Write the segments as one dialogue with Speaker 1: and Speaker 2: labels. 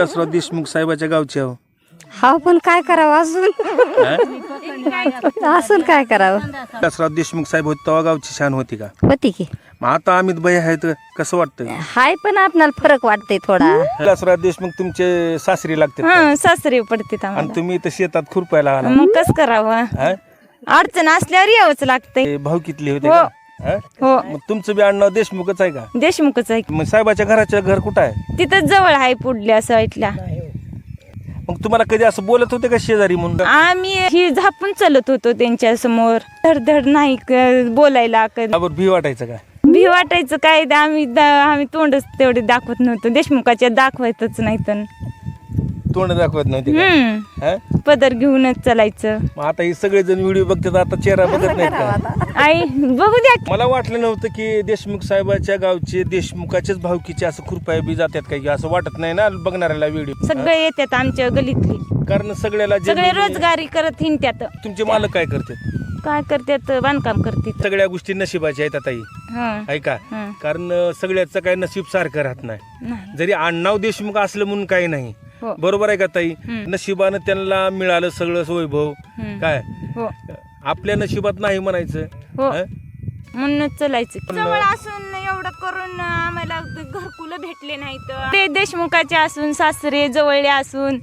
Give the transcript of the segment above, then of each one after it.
Speaker 1: दसराव देशमुख साहेबाच्या गावचे आहो.
Speaker 2: हा पण काय करावं असून असून काय करावं?
Speaker 1: दसराव देशमुख साहेब होते तेव्हा गावची शान होती का?
Speaker 2: होती की.
Speaker 1: मग आता अमित भाई आहेत कसं वाटतंय?
Speaker 2: हाय पण आपणाला फरक वाटतंय थोडा.
Speaker 1: दसराव देशमुख तुमचे सासरी लागते
Speaker 3: हा सासरे पडते
Speaker 1: आणि तुम्ही इथं शेतात खुरपायला आला.
Speaker 3: मग कस करावं?
Speaker 1: हा?
Speaker 3: अडचण असल्यावर यावंच लागतंय.
Speaker 1: ते भाऊ कितले होते
Speaker 3: हो.
Speaker 1: का? हा?
Speaker 3: हो.
Speaker 1: मग तुमचं बी आडनाव देशमुखच आहे का?
Speaker 3: देशमुखच आहे.
Speaker 1: मग साहेबाच्या घराच्या घर कुठं आहे?
Speaker 3: तिथं जवळ आहे पुढल्या साईडला
Speaker 1: मग तुम्हाला कधी असं बोलत होते का शेजारी म्हणून?
Speaker 3: आम्ही ही झापून चालत होतो त्यांच्यासमोर. धडधड नाही क- बोलायला कधी.
Speaker 1: त्यावर भी वाटायचं का?
Speaker 3: भी वाटायचं काय ते आम्ही दा- आम्ही तोंडच तेवढे दाखवत नव्हतो. देशमुखाच्या दाखवायचंच नाही तर.
Speaker 1: तोंड दाखवत नव्हते का?
Speaker 3: हम्म.
Speaker 1: हा?
Speaker 3: पदर घेऊनच चालायचं.
Speaker 1: मग आता हे सगळेजण व्हिडिओ बघतात आता चेहरा बघत नाहीत का?
Speaker 3: आई बघू द्या.
Speaker 1: मला वाटलं नव्हतं की देशमुख साहेबाच्या गावचे देशमुखाचेच भावकीचे असं खुरपाय बी जातात काय की असं वाटत नाही ना बघणाऱ्याला व्हिडिओ
Speaker 3: सगळे येतात आमच्या गलीतली
Speaker 1: कारण सगळ्याला
Speaker 3: सगळे
Speaker 1: जमिनी-
Speaker 3: रोजगारी करत हिंडत्यात
Speaker 1: तुमचे मालक काय करतात?
Speaker 3: काय करतात? बांधकाम करतात.
Speaker 1: सगळ्या गोष्टी नशिबाच्या आहेत आता ही.
Speaker 3: हा.
Speaker 1: आहे का?
Speaker 3: हा.
Speaker 1: कारण अं, सगळ्याचं काय नशीब सारखं राहत नाही.
Speaker 3: नाही.
Speaker 1: जरी आडनाव देशमुख असलं म्हणून काही नाही.
Speaker 3: हो.
Speaker 1: बरोबर आहे का ताई
Speaker 3: हम्म.
Speaker 1: नशिबानं त्यांना मिळालं सगळं वैभव
Speaker 3: हम्म.
Speaker 1: काय
Speaker 3: हो
Speaker 1: आपल्या नशिबात नाही म्हणायचं
Speaker 3: हो.
Speaker 1: हं?
Speaker 3: म्हणूनच चालायचं जवळ असून एवढं करून आम्हाला घरकुल भेटले नाहीत ते देशमुखाचे असून सासरे जवळले असून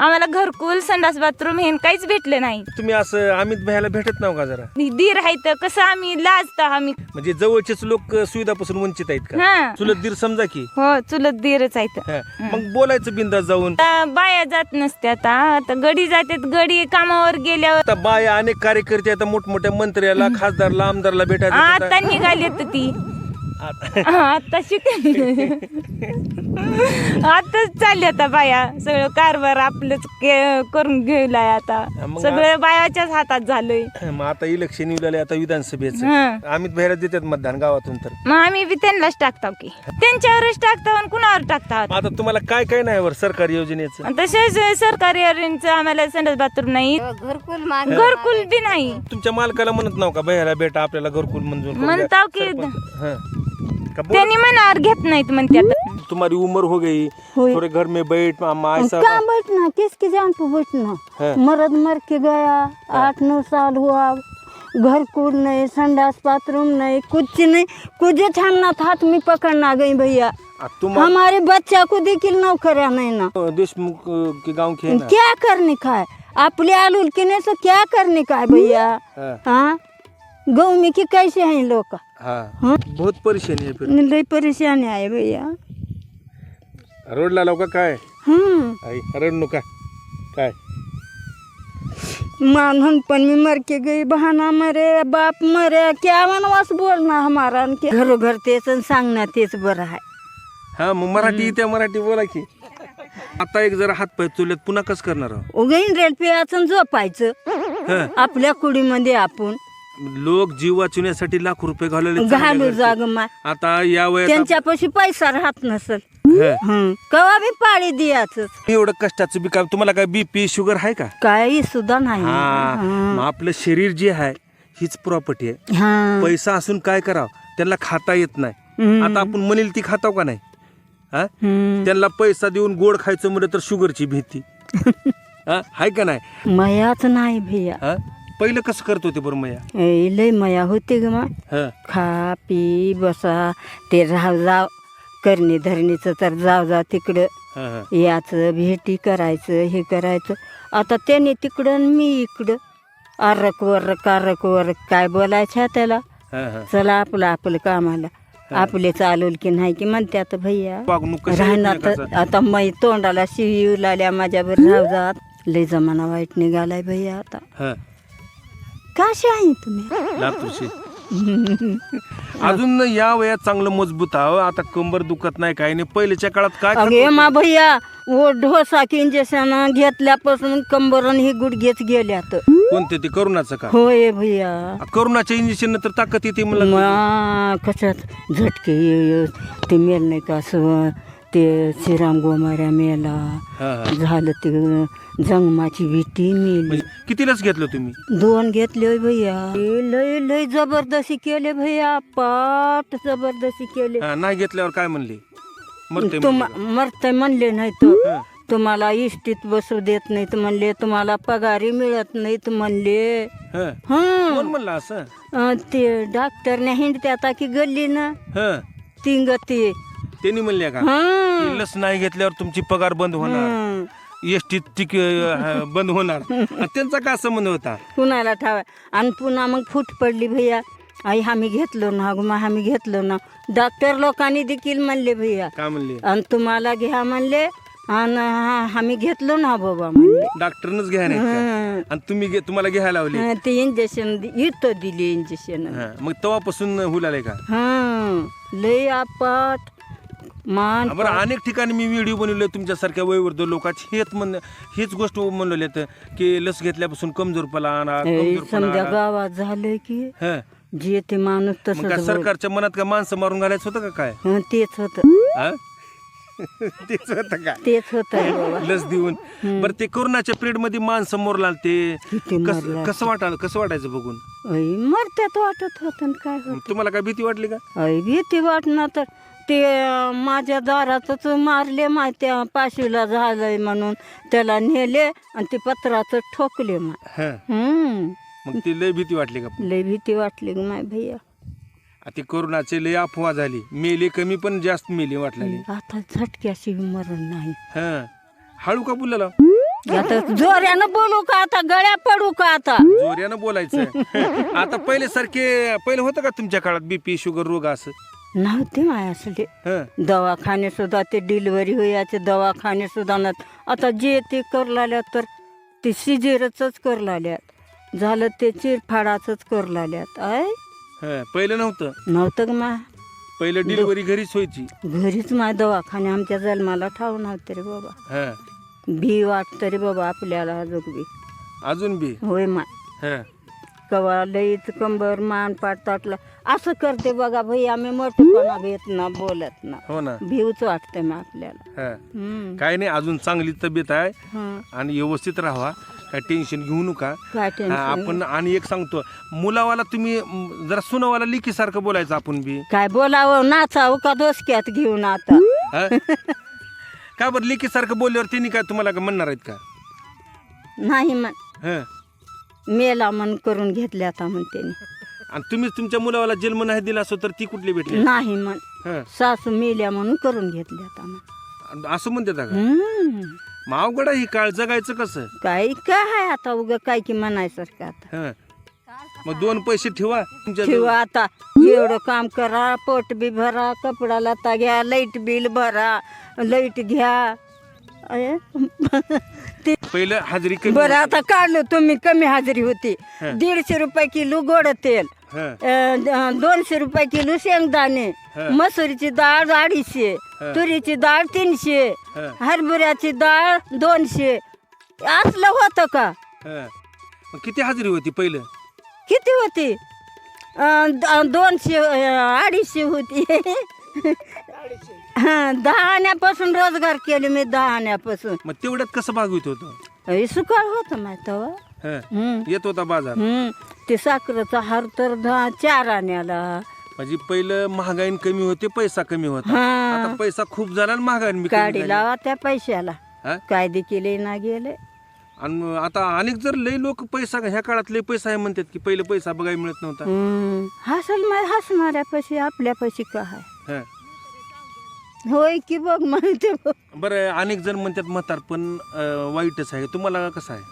Speaker 3: आम्हाला घरकुल संडास बाथरूम हे काहीच भेटले नाही.
Speaker 1: तुम्ही असं अमित भाईला भेटत नाव का जरा?
Speaker 3: दीर आहेत कसं आम्ही लाजता आम्ही.
Speaker 1: म्हणजे जवळचेच लोक सुविधापासून वंचित आहेत का?
Speaker 3: हा.
Speaker 1: चुलत दीर समजा की.
Speaker 3: हो चुलत दीरच आहेत.
Speaker 1: हं. मग बोलायचं बिंदास जाऊन.
Speaker 3: आता बाया जात नसत्यात हा. आता गडी जातात गडी कामावर गेल्यावर.
Speaker 1: आता बाया अनेक कार्यकर्ते आता मोठमोठ्या मंत्र्याला खासदारला आमदारला भेटायचं
Speaker 3: आता निघाली तर ती. आता शिक आताच चालली आता बाया. सगळं कारभार आपलंच के- करून घेऊलाय आता.
Speaker 1: मग
Speaker 3: सगळं बायाच्याच हातात झालंय.
Speaker 1: मग आता इलेक्शन येऊ लागले आता विधानसभेचं.
Speaker 3: हं.
Speaker 1: अमित भाईला देतात मतदान गावातून तर.
Speaker 3: मग आम्ही बी त्यांनाच टाकताव की. त्यांच्यावरच टाकताव आणि कुणावर टाकताव
Speaker 1: मग आता तुम्हाला काय काय नाही वर सरकारी योजनेचं?
Speaker 3: तसेच सरकारी योजनेचं आम्हाला संडास बाथरूम नाही.
Speaker 2: घरकुल माग
Speaker 3: घरकुल बी नाही.
Speaker 1: तुमच्या मालकाला म्हणत नाव का भैयाला बेटा आपल्याला घरकुल मंजूर करून द्या.
Speaker 3: म्हणताव की
Speaker 1: सरपंच. हं. का बोल-
Speaker 3: त्यांनी मनावर घेत नाहीत म्हणतात
Speaker 1: तुम्हारी उम्र हो गई थोड़े घर में बैठ अम्मा ऐसा
Speaker 4: कहाँ बैठना? किसके जान पे बैठना?
Speaker 1: हाँ।
Speaker 4: मर्द मर के गया आठ नौ साल हुआ। घर कूद नहीं संडास बाथरूम नहीं कुछ नहीं। कुछ छानना था तो मैं पकड़ना गई भैया।
Speaker 1: आ, तुम
Speaker 4: हमारे बच्चा को देखिल नौकरिया नहीं ना।
Speaker 1: देशमुख अ, के गांव के है ना?
Speaker 4: क्या करने का है आपले आलूल के से क्या करने का है भैया?
Speaker 1: हाँ,
Speaker 4: हाँ? गाँव में कि कैसे हैं लोग?
Speaker 1: हाँ
Speaker 4: हाँ?
Speaker 1: बहुत परेशानी है फिर।
Speaker 4: लई परेशानी आए भैया।
Speaker 1: रोड ला का काय
Speaker 4: हम्म।
Speaker 1: आई रड नको का काय
Speaker 4: मानहन पण मी मर के गई बहाना मरे बाप मरे क्या वनवास बोलना हमारा उनके घरोघर तेच आणि सांगणं तेच बरं आहे.
Speaker 1: हा मग मराठी येते मराठी बोला की. आता एक जरा हात पाय चुल्यात पुन्हा कस करणार आहो?
Speaker 4: उगीन रेल प्यायचं झोपायचं. आपल्या कुडीमध्ये आपण
Speaker 1: लोक जीव वाचवण्यासाठी लाख रुपये घालवले
Speaker 4: घालू. जाग मा
Speaker 1: आता या वयात
Speaker 4: त्यांच्यापाशी पैसा राहत नसल.
Speaker 1: हं.
Speaker 4: हं. कवा बी पाळी द्यायच
Speaker 1: एवढं कष्टाचं बी काम तुम्हाला काय बीपी शुगर आहे का?
Speaker 4: काही सुद्धा नाही.
Speaker 1: हा. मग आपलं शरीर जे आहे हीच प्रॉपर्टी आहे.
Speaker 4: हा.
Speaker 1: पैसा असून काय करावं? त्यांना खाता येत नाही. आता आपण म्हणेल ती खाताव का नाही? हा?
Speaker 4: हं.
Speaker 1: त्यांना पैसा देऊन गोड खायचं म्हणलं तर शुगरची भीती. हा? हाय का नाही?
Speaker 4: मयाच नाही भैया.
Speaker 1: हा? पहिलं कसं करत होते बरं मया?
Speaker 4: ए, लय मया होते ग मा.
Speaker 1: हा.
Speaker 4: खा पी बसा ते राव जाव करणे धरणीचं तर जाव जा तिकडं.
Speaker 1: हा हा.
Speaker 4: याचं भेटी करायचं हे करायचं. आता त्याने तिकडं आणि मी इकडं. अर्रक वरक अर्रक वरक काय बोलायचं त्याला?
Speaker 1: हा हा.
Speaker 4: चला आपलं आपलं कामाला. आपले चालवल की नाही की भैया.
Speaker 1: वागणूक कशी आहे
Speaker 4: राहणार
Speaker 1: एकमेकाचं?
Speaker 4: आता मै तोंडाला शिवी लाल्या माझ्यावर. राव जात. लय जमाना वाईट निघालाय भैया आता.
Speaker 1: हा.
Speaker 4: कसे आहे तुम्ही
Speaker 1: लातूरशी अजून या वयात चांगलं मजबूत आहो. आता कंबर दुखत नाही काही नाही. पहिल्याच्या काळात काय
Speaker 4: अगे? मा भैया ओ ढोसा की इंजेक्शन घेतल्यापासून कंबरन ही गुडघेच गेल्यात.
Speaker 1: कोणते ते? करोनाचं का?
Speaker 4: होय भैया.
Speaker 1: करोनाच्या इंजेक्शन तर ताकद येते मला
Speaker 4: मा कशात झटके ते मेल नाही का असं? ते श्रीराम गोमाऱ्या मेला
Speaker 1: हा हा.
Speaker 4: झालं ते जंगमाची भीती मेली
Speaker 1: म्हणजे कितीलाच घेतलं तुम्ही?
Speaker 4: दोन घेतले भैया. लय लय जबरदस्ती केले भैया पाट जबरदस्ती केले.
Speaker 1: हा, नाही घेतल्यावर काय म्हणले? मरते
Speaker 4: तुम मरते म्हणले नाही तर. तुम्हाला इष्टीत बसू देत नाहीत म्हणले तुम्हाला पगारी मिळत नाहीत म्हणले.
Speaker 1: हं. कोण म्हणलं असं?
Speaker 4: अं, ते डॉक्टरने हिंडते आता की गल्ली ना
Speaker 1: हं
Speaker 4: तिंगती
Speaker 1: त्यांनी म्हणले का? की लस नाही घेतल्यावर तुमची पगार बंद होणार. एसटी तिक अं, बंद होणार. आणि त्यांचा काय संबंध होता?
Speaker 4: कुणाला ठावा. आणि पुन्हा मग फूट पडली भैया. आई आम्ही घेतलो ना. अगं मग आम्ही घेतलो ना. डॉक्टर लोकांनी देखील म्हणले भैया.
Speaker 1: काय म्हणले?
Speaker 4: आणि तुम्हाला घ्या म्हणले. आणि हा- आम्ही घेतलो ना बाबा म्हणले.
Speaker 1: डॉक्टरनच घ्या नाही का?
Speaker 4: हं.
Speaker 1: आणि तुम्ही घे- तुम्हाला घ्यायला लावले?
Speaker 4: हं, ते इंजेक्शन इथं दिली इंजेक्शन
Speaker 1: हं. मग तेव्हापासून हुलाले का?
Speaker 4: हा. लय आपट. मान
Speaker 1: बरं अनेक ठिकाणी मी व्हिडिओ बनवले तुमच्यासारख्या वयवर्ध लोकांची. हेच म्हण हेच गोष्ट म्हणलेले की लस घेतल्यापासून कमजोरपणा आणा
Speaker 4: हे
Speaker 1: कमजोरपणा
Speaker 4: समजा
Speaker 1: आणा.
Speaker 4: गावात झालंय की
Speaker 1: हं.
Speaker 4: जे ते माणूस
Speaker 1: मग काय
Speaker 4: तसंच बोल-
Speaker 1: सरकारच्या मनात काय माणसं मारून घालायचं होतं का काय?
Speaker 4: हं, तेच होत.
Speaker 1: हं? तेच होतं का?
Speaker 4: तेच होत बाबा.
Speaker 1: लस देऊन. बरं ते कोरोनाच्या पिरियडमध्ये माणसं मोर लागते
Speaker 4: किती
Speaker 1: कस-
Speaker 4: मरला
Speaker 1: कसं वाटायला कसं वाटायचं बघून?
Speaker 4: मरत्यात वाटत होत काय होत.
Speaker 1: तुम्हाला काय भीती वाटली का?
Speaker 4: ऐ भीती वाटणार तर ते माझ्या दारातच मारले माहित्या पाशीला झालंय म्हणून. त्याला नेले आणि ते पत्राचं ठोकले मा
Speaker 1: हं.
Speaker 4: हम्म.
Speaker 1: मग ती लय भीती वाटली का
Speaker 4: लय भीती वाटली ग माय भैया.
Speaker 1: ती कोरोनाची लय अफवा झाली. मेली कमी पण जास्त मेली वाटलेली.
Speaker 4: आता झटक्याशी मरण नाही.
Speaker 1: हं. हळू का बोलायला
Speaker 4: आता जोऱ्यानं बोलू का आता? गळ्या पडू का आता?
Speaker 1: जोऱ्यानं बोलायचं. आता पहिले सारखे पहिले होतं का तुमच्या काळात बीपी शुगर रोग असं?
Speaker 4: नव्हते माय असले
Speaker 1: हं.
Speaker 4: दवाखाने सुद्धा ते डिलिव्हरी होयाचे दवाखाने सुद्धा ना आता जे ते कर लागल्यात तर ते सिजेरच कर लागल्यात. झालं ते चिरफाडाच कर लागल्यात. आय.
Speaker 1: हं पहिलं नव्हतं.
Speaker 4: नव्हतं ग मा?
Speaker 1: पहिलं डिलिव्हरी घरीच व्हायची.
Speaker 4: घरीच माय दवाखाने आमच्या जन्माला ठाव नव्हते रे बाबा. भी वाटतं रे बाबा आपल्याला अजून बी.
Speaker 1: अजून बी?
Speaker 4: होय मा.
Speaker 1: हं.
Speaker 4: कवा लईच कंबर मान पाट ताटला. असं करते बघा भाई आम्ही मोठेपणा घेत ना बोलत ना.
Speaker 1: हो ना.
Speaker 4: भिवच वाटते मग आपल्याला.
Speaker 1: हं.
Speaker 4: हम्म.
Speaker 1: काय नाही अजून चांगली तब्येत आहे
Speaker 4: हं.
Speaker 1: आणि व्यवस्थित राहा काय टेन्शन घेऊ नका.
Speaker 4: काय
Speaker 1: हा,
Speaker 4: टेन्शन
Speaker 1: आपण आणि एक सांगतो मुलावाला तुम्ही म, जरा सुनावाला लिखी सारखं बोलायचं आपण बी.
Speaker 4: काय बोलावं? नाचावं का दोसक्यात घेऊन आता?
Speaker 1: हा? का बरं लिखी सारखं बोलल्यावर त्यांनी काय तुम्हाला काय म्हणणार आहेत का?
Speaker 4: नाही म्हण
Speaker 1: हं.
Speaker 4: मेला मन करून घेतले आता म्हणते.
Speaker 1: आणि तुम्हीच तुमच्या मुलावाला जन्म नाही दिला असो तर ती कुठली भेटली?
Speaker 4: नाही म्हण.
Speaker 1: हं.
Speaker 4: सासू मेल्या म्हणून करून घेतले आता.
Speaker 1: आणि असं म्हणते का?
Speaker 4: हम्म.
Speaker 1: मग अवघड आहे ही काळ जगायचं कसं?
Speaker 4: काय काय आहे आता उग काय की म्हणायसारखं आता.
Speaker 1: हं. मग दोन पैसे ठेवा तुमच्या
Speaker 4: ठेवा आता. एवढं काम करा पोट बी भरा कपडा लता घ्या लाइट बिल भरा लाइट घ्या. अय, ते
Speaker 1: पहिलं हाजरी कमी
Speaker 4: बरं आता काढलो तुम्ही कमी हजेरी होती. दीडशे रुपये किलो गोड तेल.
Speaker 1: हं.
Speaker 4: अं, द- दोनशे रुपये किलो शेंगदाणे.
Speaker 1: हं.
Speaker 4: मसुरीची डाळ अडीचशे तुरीची डाळ तीनशे
Speaker 1: हं.
Speaker 4: हरभऱ्याची डाळ दोनशे. असलं होतं का?
Speaker 1: हं. मग किती हाजरी होती पहिलं?
Speaker 4: किती होती? अं, द- दोनशे अं, अडीचशे होती. हं, दहा आण्यापासून रोजगार केले मी दहा आण्यापासून
Speaker 1: मग तेवढ्यात कसं भागवित होतं
Speaker 4: अय, सुकाळ होतं माहिती हो.
Speaker 1: हं
Speaker 4: हं
Speaker 1: येत होता बाजार
Speaker 4: हं. ते साखरेचा हार तर दहा चार आण्याला
Speaker 1: म्हणजे पहिलं महागाई कमी होते पैसा कमी होता
Speaker 4: हा.
Speaker 1: आता पैसा खूप झाला आणि महागाई बी कमी
Speaker 4: गाडी
Speaker 1: झाली.
Speaker 4: लावा त्या पैशाला
Speaker 1: हा?
Speaker 4: कायदे केले ना गेले
Speaker 1: आणि आता अनेक जर लय लोक पैसा ह्या काळात लय पैसा आहे म्हणतात की पहिले पैसा बघायला मिळत नव्हता
Speaker 4: हं. हसल माय हसणाऱ्या पैसे आपल्या पैसे काय
Speaker 1: हं.
Speaker 4: होय की बघ माहिती बघ.
Speaker 1: बरं अनेक जण म्हणतात म्हातारपण अं, वाईटच आहे. तुम्हाला कसं आहे?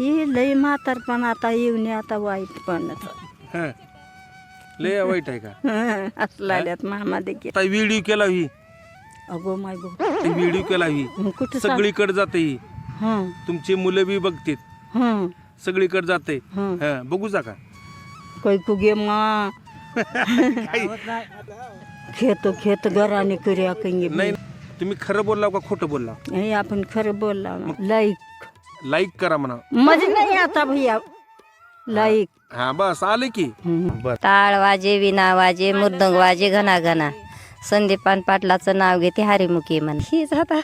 Speaker 4: ही लई म्हातारपण आता येऊन आता वाईट पण
Speaker 1: हं. लय वाईट आहे का?
Speaker 4: हसलाल्यात मामा देखील.
Speaker 1: आता व्हिडिओ केला ही?
Speaker 4: अगो माय गो.
Speaker 1: व्हिडिओ केला ही?
Speaker 4: मग कुठं सांग
Speaker 1: सगळीकडे जाते ही.
Speaker 4: हं.
Speaker 1: तुमची मुलं बी बघतील
Speaker 4: हं.
Speaker 1: सगळीकडे जाते.
Speaker 4: हं.
Speaker 1: हं, बघू जा का?
Speaker 4: कैकू गे मा. खेतो खेत घराने करूया कंगे
Speaker 1: नाही तुम्ही खरं बोलला का खोटं बोलला
Speaker 4: हे आपण खरं बोलला लाईक.
Speaker 1: लाईक करा म्हणा.
Speaker 4: मज नाही आता भैया. लाईक.
Speaker 1: हा बस आले की. बर.
Speaker 2: टाळ वाजे विना वाजे मृदंग वाजे घना घना. संदीपान पाटलाचं नाव घेते हरिमुखी म्हण. हीच आता.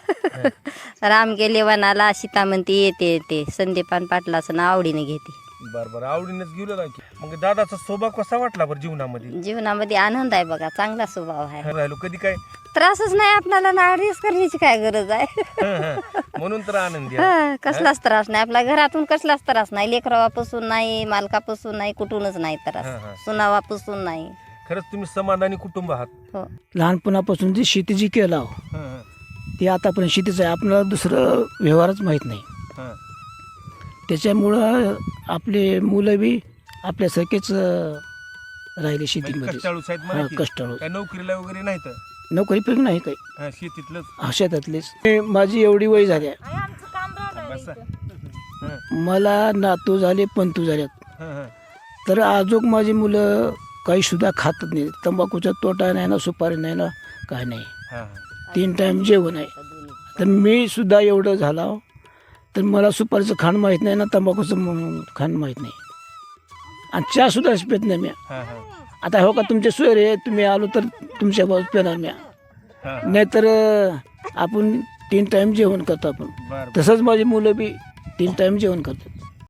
Speaker 2: राम गेले वनाला सीता म्हणते येते येते. संदीपान पाटलाचं नाव आवडीने घेते.
Speaker 1: बर बर. आवडीनेच गेलो ना की मग दादाचा स्वभाव कसा वाटला बरं जीवनामध्ये?
Speaker 2: जीवनामध्ये आनंद आहे बघा चांगला स्वभाव आहे.
Speaker 1: राहिलो कधी काय?
Speaker 2: त्रासच नाही आपल्याला नाडीच करण्याची काय गरज आहे?
Speaker 1: हं, हं. म्हणून तर आनंदी आहे.
Speaker 2: हा, कसलाच त्रास नाही. आपल्या घरातून कसलाच त्रास नाही. लेकरावापासून नाही मालकापासून नाही कुठूनच नाही
Speaker 1: हा, हा.
Speaker 2: त्रास सुनावापासून नाही.
Speaker 1: खरंच तुम्ही समाधानी कुटुंब आहात.
Speaker 2: हो.
Speaker 5: लहानपणापासून जी शेती जी केला हो,
Speaker 1: हं, हं.
Speaker 5: ते आतापर्यंत शेतीचं आहे. आपल्याला दुसरं व्यवहारच माहीत नाही.
Speaker 1: हं.
Speaker 5: त्याच्यामुळं आपले मुलं बी आपल्यासारखेच राहिले
Speaker 1: म्हणजे
Speaker 5: शेतीमध्ये
Speaker 1: कष्टाळूच आहेत
Speaker 5: हा,
Speaker 1: म्हणा की.
Speaker 5: कष्टाळू
Speaker 1: काय नोकरीला वगैरे नाही तर
Speaker 5: नोकरी पण नाही काही
Speaker 1: हं, शेतीतलंच
Speaker 5: हा, शेतातलेच हे माझी एवढी वय झाली आहे.
Speaker 3: आहे आमचं काम राहणार
Speaker 1: बसा.
Speaker 3: इथं.
Speaker 1: हं,
Speaker 5: मला नातू झाले पंतू झाल्यात
Speaker 1: हं, हं.
Speaker 5: तर आजोग माझी मुलं काही सुद्धा खातच नाही तंबाखूचा तोटा नाही ना सुपारी नाही ना काय नाही
Speaker 1: हं, हं.
Speaker 5: तीन टाईम जेवण आहे तर मी सुद्धा एवढं झाला तर मला सुपारीचं खाण माहीत नाही ना तंबाखूचं खाण माहीत नाही. आणि चहा सुद्धा पित नाही मी. आता हो का तुमचे सोय रे तुम्ही आलो तर तुमच्या बाजू पिणार मी. नाहीतर आपण तीन टाईम जेवण करतो आपण. तसंच माझी मुलं बी तीन टाईम जेवण करतात.